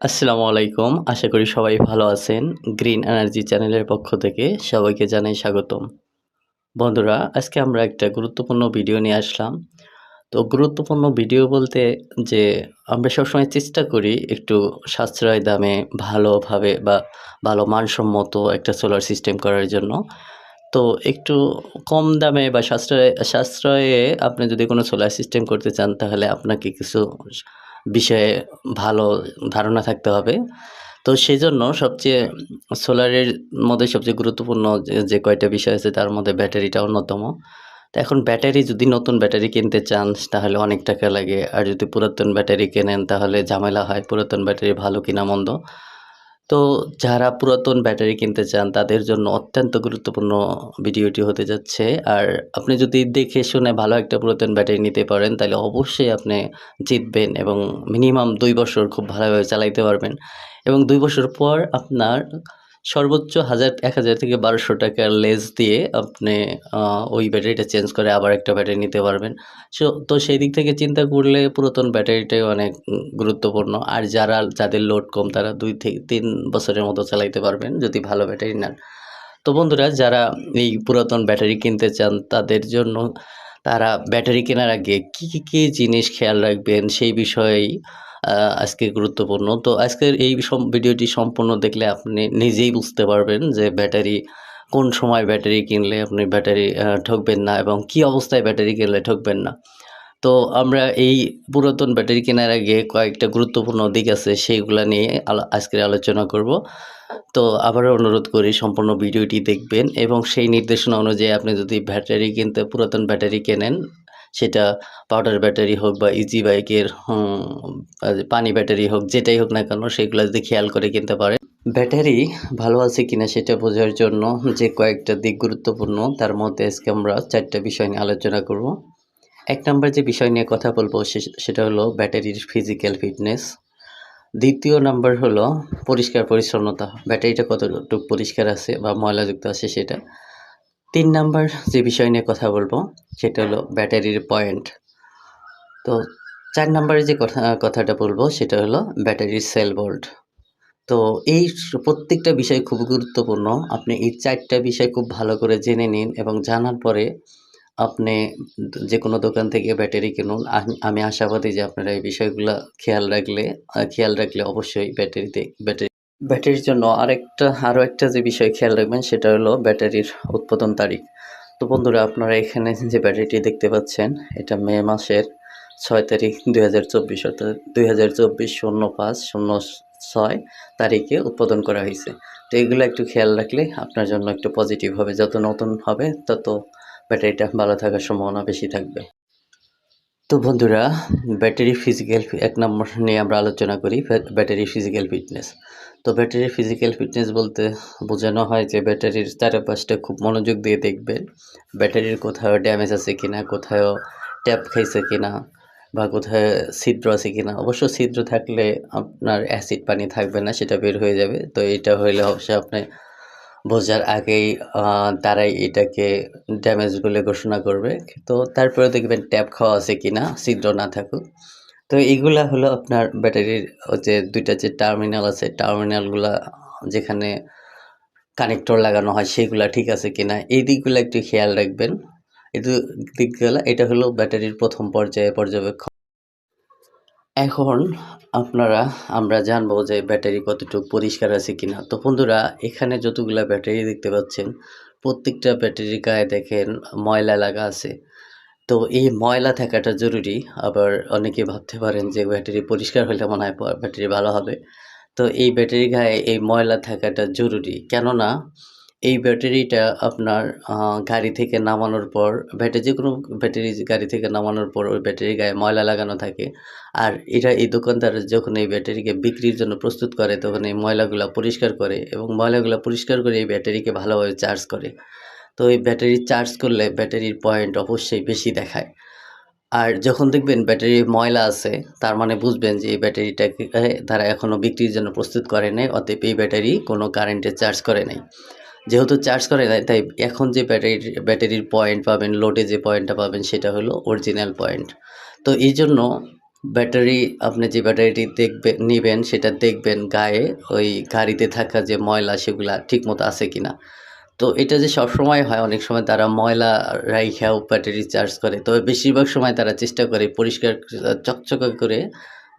আসসালামু আলাইকুম। আশা করি সবাই ভালো আছেন। গ্রিন এনার্জি চ্যানেলের পক্ষ থেকে সবাইকে জানাই স্বাগতম। বন্ধুরা, আজকে আমরা একটা গুরুত্বপূর্ণ ভিডিও নিয়ে আসলাম। তো গুরুত্বপূর্ণ ভিডিও বলতে যে আমরা সবসময় চেষ্টা করি একটু সাশ্রয় দামে ভালোভাবে বা ভালো মানসম্মত একটা সোলার সিস্টেম করার জন্য। তো একটু কম দামে বা সাশ্রয়, সাশ্রয়ে আপনি যদি কোনো সোলার সিস্টেম করতে চান তাহলে আপনাকে কিছু বিষয়ে ভালো ধারণা থাকতে হবে। তো সেই জন্য সবচেয়ে সোলারের মধ্যে সবচেয়ে গুরুত্বপূর্ণ যে কয়টা বিষয় আছে, তার মধ্যে ব্যাটারিটা অন্যতম। তো এখন ব্যাটারি যদি নতুন ব্যাটারি কিনতে চান, তাহলে অনেক টাকা লাগে। আর যদি পুরাতন ব্যাটারি কেনেন, তাহলে ঝামেলা হয়। পুরাতন ব্যাটারি ভালো কিনা মন্দ। তো যারা পুরাতন ব্যাটারি কিনতে চান, তাদের জন্য অত্যন্ত গুরুত্বপূর্ণ ভিডিওটি হতে যাচ্ছে। আর আপনি যদি দেখে শুনে ভালো একটা পুরাতন ব্যাটারি নিতে পারেন, তাহলে অবশ্যই আপনি জিতবেন এবং মিনিমাম দুই বছর খুব ভালোভাবে চালাইতে পারবেন। এবং দুই বছর পর আপনার সর্বোচ্চ হাজার, এক হাজার থেকে বারোশো টাকার লেস দিয়ে আপনি ওই ব্যাটারিটা চেঞ্জ করে আবার একটা ব্যাটারি নিতে পারবেন। সো, তো সেই দিক থেকে চিন্তা করলে পুরাতন ব্যাটারিটাই অনেক গুরুত্বপূর্ণ। আর যারা, যাদের লোড কম, তারা দুই থেকে তিন বছরের মতো চালাইতে পারবেন যদি ভালো ব্যাটারি নেন। তো বন্ধুরা, যারা এই পুরাতন ব্যাটারি কিনতে চান, তাদের জন্য তারা ব্যাটারি কেনার আগে কী কী জিনিস খেয়াল রাখবেন সেই বিষয়েই আজকে গুরুত্বপূর্ণ। তো আজকের এই ভিডিওটি সম্পূর্ণ দেখলে আপনি নিজেই বুঝতে পারবেন যে ব্যাটারি, কোন সময় ব্যাটারি কিনলে আপনি ব্যাটারি ঠকবেন না এবং কি অবস্থায় ব্যাটারি কিনলে ঠকবেন না। তো আমরা এই পুরাতন ব্যাটারি কেনার আগে কয়েকটা গুরুত্বপূর্ণ দিক আছে, সেইগুলা নিয়ে আজকের আলোচনা করব। তো আবারও অনুরোধ করি সম্পূর্ণ ভিডিওটি দেখবেন এবং সেই নির্দেশনা অনুযায়ী আপনি যদি ব্যাটারি কিনতে, পুরাতন ব্যাটারি কেনেন সেটা পাউডার ব্যাটারি হোক বা ইজি বাইকের পানি ব্যাটারি হোক, যেটাই হোক না কেন, সেগুলো যদি খেয়াল করে কিনতে পারে ব্যাটারি ভালো আছে কিনা সেটা বোঝার জন্য যে কয়েকটা দিক গুরুত্বপূর্ণ, তার মধ্যে আজকে আমরা চারটা বিষয় নিয়ে আলোচনা করব। এক নম্বর যে বিষয় নিয়ে কথা বলব সেটা হলো ব্যাটারির ফিজিক্যাল ফিটনেস দ্বিতীয় নাম্বার হলো পরিষ্কার পরিচ্ছন্নতা। ব্যাটারিটা কতটুকু পরিষ্কার আছে বা ময়লাযুক্ত আছে সেটা? তিন নাম্বার যে বিষয় নিয়ে কথা বলব, সেটা হলো ব্যাটারির পয়েন্ট। তো চার নাম্বারে যে কথা, কথাটা বলব, সেটা হলো ব্যাটারির সেল ভোল্ট তো এই প্রত্যেকটা বিষয় খুব গুরুত্বপূর্ণ। আপনি এই চারটা বিষয় খুব ভালো করে জেনে নিন এবং জানার পরে আপনি যে কোনো দোকান থেকে ব্যাটারি কিনুন। আমি আশাবাদী যে আপনারা এই বিষয়গুলো খেয়াল রাখলে খেয়াল রাখলে অবশ্যই ব্যাটারিতে, ব্যাটারি ব্যাটারির জন্য আরেকটা আরও একটা যে বিষয় খেয়াল রাখবেন, সেটা হলো ব্যাটারির উৎপাদন তারিখ। তো বন্ধুরা, আপনারা এখানে যে ব্যাটারিটি দেখতে পাচ্ছেন, এটা মে মাসের ছয় তারিখ দুই হাজার চব্বিশ, অর্থাৎ দুই হাজার চব্বিশ শূন্য পাঁচ শূন্য ছয় তারিখে উৎপাদন করা হয়েছে। তো এগুলো একটু খেয়াল রাখলে আপনার জন্য একটু পজিটিভ হবে। যত নতুন হবে, তত ব্যাটারিটা ভালো থাকার সম্ভাবনা বেশি থাকবে। তো বন্ধুরা, ব্যাটারি ফিজিক্যাল এক নম্বর নিয়ে আমরা আলোচনা করি ব্যাটারি ফিজিক্যাল ফিটনেস তো ব্যাটারির ফিজিক্যাল ফিটনেস বলতে বোঝানো হয় যে ব্যাটারির চারপাশটা খুব মনোযোগ দিয়ে দেখবেন, ব্যাটারির কোথাও ড্যামেজ আছে কিনা কোথাও ট্যাপ খাইছে কিনা, বা কোথায় ছিদ্র আছে কিনা। অবশ্য ছিদ্র থাকলে আপনার অ্যাসিড পানি থাকবে না, সেটা বের হয়ে যাবে। তো এটা হইলে অবশ্যই আপনি বোঝার আগেই তারাই এটাকে ড্যামেজ বলে ঘোষণা করবে। তো তারপরে দেখবেন ট্যাপ খাওয়া আছে কি না ছিদ্র না থাকুক। তো এইগুলা হলো আপনার ব্যাটারির যে দুইটা যে টার্মিনাল আছে টার্মিনালগুলা যেখানে কানেক্টর লাগানো হয়, সেগুলা ঠিক আছে কিনা, এই দিকগুলো একটু খেয়াল রাখবেন। এই দিকগুলা, এটা হলো ব্যাটারির প্রথম পর্যায়ে পর্যবেক্ষণ। এখন আপনারা, আমরা জানব যে ব্যাটারি কতটুকু পরিষ্কার আছে কিনা। তো বন্ধুরা, এখানে যতগুলা ব্যাটারি দেখতে পাচ্ছেন, প্রত্যেকটা ব্যাটারির গায়ে দেখেন ময়লা লাগা আছে। তো এই ময়লা থাকাটা জরুরি। আবার অনেকে ভাবতে পারেন যে ব্যাটারি পরিষ্কার হলে মনে হয় ব্যাটারি ভালো হবে। তো এই ব্যাটারি গায়ে এই ময়লা থাকাটা জরুরি। কেননা এই ব্যাটারিটা আপনার গাড়ি থেকে নামানোর পর ব্যাটারি যে কোনো ব্যাটারি গাড়ি থেকে নামানোর পর ওই ব্যাটারির গায়ে ময়লা লাগানো থাকে। আর এটা এই দোকানদার যখন এই ব্যাটারিকে বিক্রির জন্য প্রস্তুত করে, তখন এই ময়লাগুলো পরিষ্কার করে এবং ময়লাগুলো পরিষ্কার করে এই ব্যাটারিকে ভালোভাবে চার্জ করে। তো এই ব্যাটারি চার্জ করলে ব্যাটারির পয়েন্ট অবশ্যই বেশি দেখায়। আর যখন দেখবেন ব্যাটারি ময়লা আছে, তার মানে বুঝবেন যে এই ব্যাটারিটাকে তারা এখনও বিক্রির জন্য প্রস্তুত করে নাই, অতএব এই ব্যাটারি কোনো কারেন্টে চার্জ করে নাই। যেহেতু চার্জ করে নাই তাই এখন যে ব্যাটারির ব্যাটারির পয়েন্ট পাবেন লোডে যে পয়েন্টটা পাবেন, সেটা হলো অরিজিনাল পয়েন্ট তো এই জন্য ব্যাটারি আপনি যে ব্যাটারিটি দেখবেন নিবেন, সেটা দেখবেন গায়ে, ওই গাড়িতে থাকা যে ময়লা সেগুলা ঠিকমতো আছে কি না তো এটা যে সবসময় হয়, অনেক সময় তারা ময়লা রাইখাও ব্যাটারি চার্জ করে তবে বেশিরভাগ সময় তারা চেষ্টা করে পরিষ্কার, চকচকে করে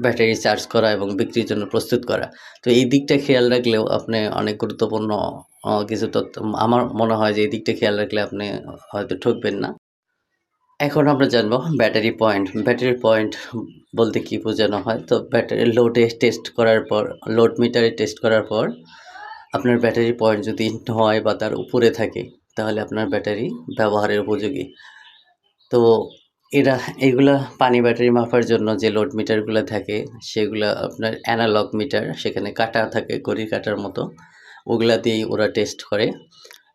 ব্যাটারি চার্জ করা এবং বিক্রির জন্য প্রস্তুত করা। তো এই দিকটা খেয়াল রাখলেও আপনি অনেক গুরুত্বপূর্ণ কিছু তথ্য আমার মনে হয় যে এই দিকটা খেয়াল রাখলে আপনি হয়তো ঠকবেন না। এখন আমরা জানব ব্যাটারি পয়েন্ট ব্যাটারি পয়েন্ট বলতে কি বোঝানো হয়? তো ব্যাটারি লোডে টেস্ট করার পর লোড মিটারে টেস্ট করার পর আপনার ব্যাটারি পয়েন্ট যদি নয় বা তার উপরে থাকে, তাহলে আপনার ব্যাটারি ব্যবহারের উপযোগী। তো এরা, এগুলা পানি ব্যাটারি মাপার জন্য যে লোড মিটারগুলো থাকে, সেগুলো আপনার অ্যানালগ মিটার সেখানে কাটা থাকে ঘড়ির কাটার মতো। ওগুলা দিয়েই ওরা টেস্ট করে।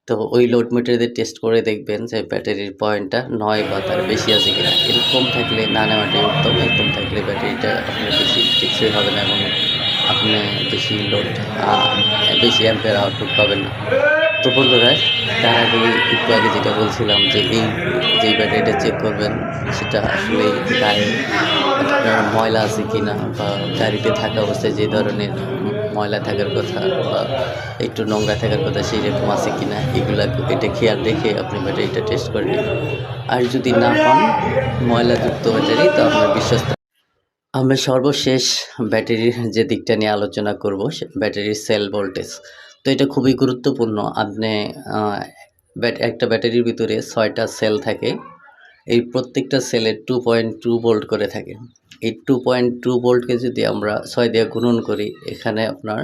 তো ওই লোড মিটার টেস্ট করে দেখবেন যে ব্যাটারির পয়েন্টটা নয় বা তার বেশি আছে কিনা। এরকম থাকলে না নেওয়াটাই উত্তম, এরকম থাকলে ব্যাটারিটা আপনার বেশি টেকসই হবে না এবং আপনি বেশি লোড বেশি অ্যাম্পের আউটপুট পাবেন না। তো বন্ধুরা, তার আগে একটু আগে যেটা বলছিলাম যে এই যে ব্যাটারিটা চেক করবেন, সেটা আসলে আপনার ময়লা আছে কিনা বা গাড়িতে থাকা অবস্থায় যে ধরনের ময়লা থাকার কথা বা একটু নোংরা থাকার কথা সেই রকম আছে কিনা, এগুলা এটা খেয়াল রেখে আপনি ব্যাটারিটা টেস্ট করে নেবেন আর যদি না পান, ময়লাযুক্ত ব্যাটারি, তো আপনার বিশ্বস্ত। আমরা সর্বশেষ ব্যাটারির যে দিকটা নিয়ে আলোচনা করব ব্যাটারির সেল ভোল্টেজ তো এটা খুবই গুরুত্বপূর্ণ। আপনি একটা ব্যাটারির ভিতরে ছয়টা সেল থাকে। এই প্রত্যেকটা সেলের টু পয়েন্ট টু ভোল্ট করে থাকে। এই টু পয়েন্ট টু ভোল্টকে যদি আমরা ছয় দিয়ে গুণন করি, এখানে আপনার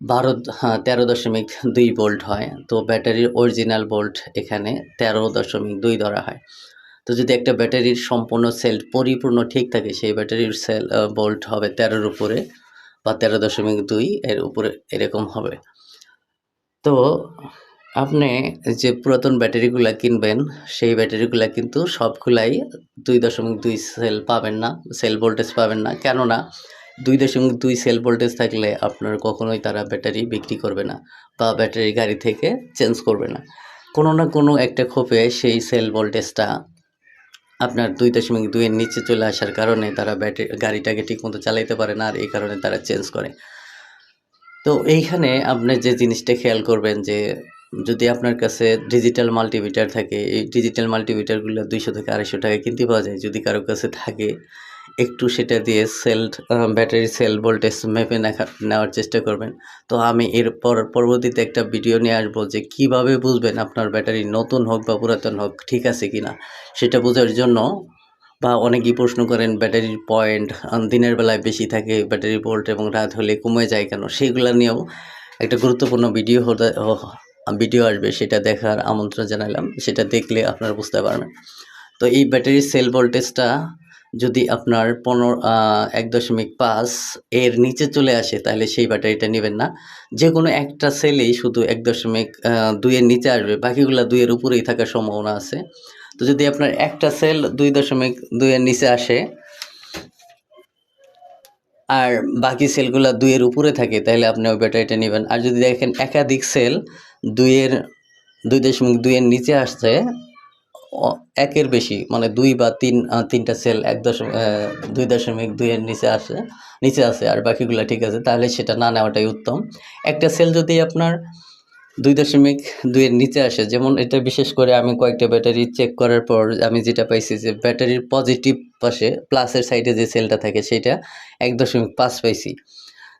বারো হ্যাঁ তেরো দশমিক দুই ভোল্ট হয়। তো ব্যাটারির অরিজিনাল ভোল্ট এখানে তেরো দশমিক দুই ধরা হয়। তো যদি একটা ব্যাটারির সম্পূর্ণ সেল পরিপূর্ণ ঠিক থাকে, সেই ব্যাটারির সেল ভোল্ট হবে তেরোর উপরে বা তেরো দশমিক দুই এর উপরে এরকম হবে। তো আপনি যে পুরাতন ব্যাটারিগুলা কিনবেন, সেই ব্যাটারিগুলা কিন্তু সবগুলাই দুই দশমিক দুই সেল পাবেন না, সেল ভোল্টেজ পাবেন না। কেননা, দুই দশমিক দুই সেল ভোল্টেজ থাকলে আপনার কখনোই তারা ব্যাটারি বিক্রি করবে না বা ব্যাটারি গাড়ি থেকে চেঞ্জ করবে না। কোনো না কোনো একটা খোপে সেই সেল ভোল্টেজটা আপনার দুই দশমিক দুইয়ের নিচে চলে আসার কারণে তারা ব্যাটারি গাড়িটাকে ঠিকমতো চালাইতে পারে না আর এই কারণে তারা চেঞ্জ করে। তো এইখানে আপনি যে জিনিসটা খেয়াল করবেন যে যদি আপনার কাছে ডিজিটাল মাল্টিমিটার থাকে, এই ডিজিটাল মাল্টিমিটারগুলো দুইশো থেকে আড়াইশো টাকা কিনতে পাওয়া যায়। যদি কারও কাছে থাকে, একটু সেটা দিয়ে সেল ব্যাটারি সেল ভোল্টেজ মেপে নেওয়ার চেষ্টা করবেন। তো আমি এরপর পরবর্তীতে একটা ভিডিও নিয়ে আসব যে কীভাবে বুঝবেন আপনার ব্যাটারি নতুন হোক বা পুরাতন হোক ঠিক আছে কিনা। সেটা বোঝার জন্য বা অনেকেই প্রশ্ন করেন ব্যাটারির পয়েন্ট দিনের বেলায় বেশি থাকে ব্যাটারি ভোল্ট এবং রাত হলে কমে যায় কেন? সেইগুলো নিয়েও একটা গুরুত্বপূর্ণ ভিডিও ভিডিও আসবে, সেটা দেখার আমন্ত্রণ জানালাম, সেটা দেখলে আপনারা বুঝতে পারবেন। তো এই ব্যাটারির সেল ভোল্টেজটা যদি আপনার পনেরো এক দশমিক পাঁচ এর নিচে চলে আসে, তাহলে সেই ব্যাটারিটা নেবেন না। যে কোনো একটা সেলেই শুধু এক দশমিক দুইয়ের নিচে আসবে, বাকিগুলো দুইয়ের উপরেই থাকার সম্ভাবনা আছে। তো যদি আপনার একটা সেল দুই দশমিক দুইয়ের নিচে আসে, আর বাকি সেলগুলো দুইয়ের উপরে থাকে, তাহলে আপনি ওই ব্যাটারিটা নেবেন। আর যদি দেখেন একাধিক সেল দুইয়ের, দুই দশমিক দুইয়ের নিচে আসছে একের বেশি মানে দুই বা তিন তিনটা সেল এক দশমিক দুই দশমিক দুইয়ের নিচে আসে, নিচে আছে আর বাকিগুলো ঠিক আছে, তাহলে সেটা না নেওয়াটাই উত্তম। একটা সেল যদি আপনার দুই দশমিক দুইয়ের নিচে আসে, যেমন এটা বিশেষ করে আমি কয়েকটা ব্যাটারি চেক করার পর আমি যেটা পাইছি যে ব্যাটারির পজিটিভ পাশে প্লাসের সাইডে যে সেলটা থাকে, সেটা এক দশমিক পাঁচ পাইছি।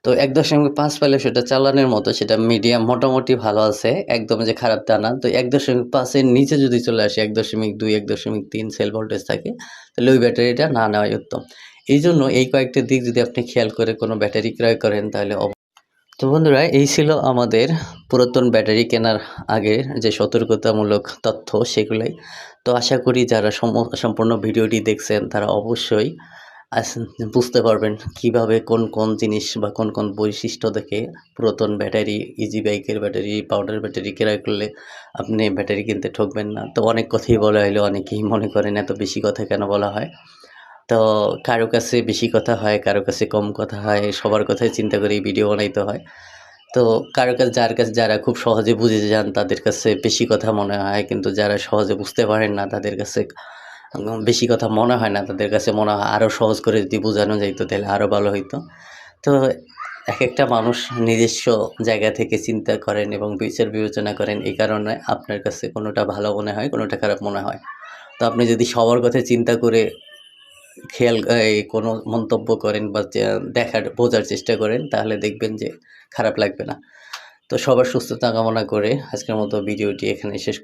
তো এক দশমিক পাঁচ পাইলে সেটা চালানোর মতো, সেটা মিডিয়াম মোটামুটি ভালো আছে, একদম যে খারাপ তা না। তো এক দশমিক পাঁচের নিচে যদি চলে আসে, এক দশমিক দুই, এক দশমিক তিন সেল ভোল্টেজ থাকে, তাহলে ওই ব্যাটারিটা না নেওয়াই উত্তম। এই জন্য এই কয়েকটা দিক যদি আপনি খেয়াল করে কোনো ব্যাটারি ক্রয় করেন, তাহলে তো বন্ধুরা, এই ছিল আমাদের পুরাতন ব্যাটারি কেনার আগের যে সতর্কতামূলক তথ্য সেগুলাই। তো আশা করি যারা সম- সম্পূর্ণ ভিডিওটি দেখছেন, তারা অবশ্যই বুঝতে পারবেন কীভাবে কোন কোন জিনিস বা কোন কোন বৈশিষ্ট্য দেখে পুরাতন ব্যাটারি ইজি বাইকের ব্যাটারি পাউডার ব্যাটারি ক্রয় করলে আপনি ব্যাটারি কিনতে ঠকবেন না। তো অনেক কথাই বলা হলো অনেকেই মনে করেন এত বেশি কথা কেন বলা হয়। তো কারও কাছে বেশি কথা হয়, কারও কাছে কম কথা হয়, সবার কথাই চিন্তা করে ভিডিও বানাইতে হয়। তো কারও কাছে, যার কাছে, যারা খুব সহজে বুঝে যান, তাদের কাছে বেশি কথা মনে হয়, কিন্তু যারা সহজে বুঝতে পারেন না, তাদের কাছে বেশি কথা মনে হয় না, তাদের কাছে মনে হয় আরও সহজ করে যদি বোঝানো যাইতো তাহলে আরও ভালো হইতো। তো এক একটা মানুষ নিজস্ব জায়গা থেকে চিন্তা করেন এবং বিচার বিবেচনা করেন, এই কারণে আপনার কাছে কোনোটা ভালো মনে হয়, কোনোটা খারাপ মনে হয়। তো আপনি যদি সবার কথা চিন্তা করে খেয়াল কোনো মন্তব্য করেন বা দেখার, বোঝার চেষ্টা করেন, তাহলে দেখবেন যে খারাপ লাগবে না। তো সবার সুস্থতা কামনা করে আজকের মতো ভিডিওটি এখানে শেষ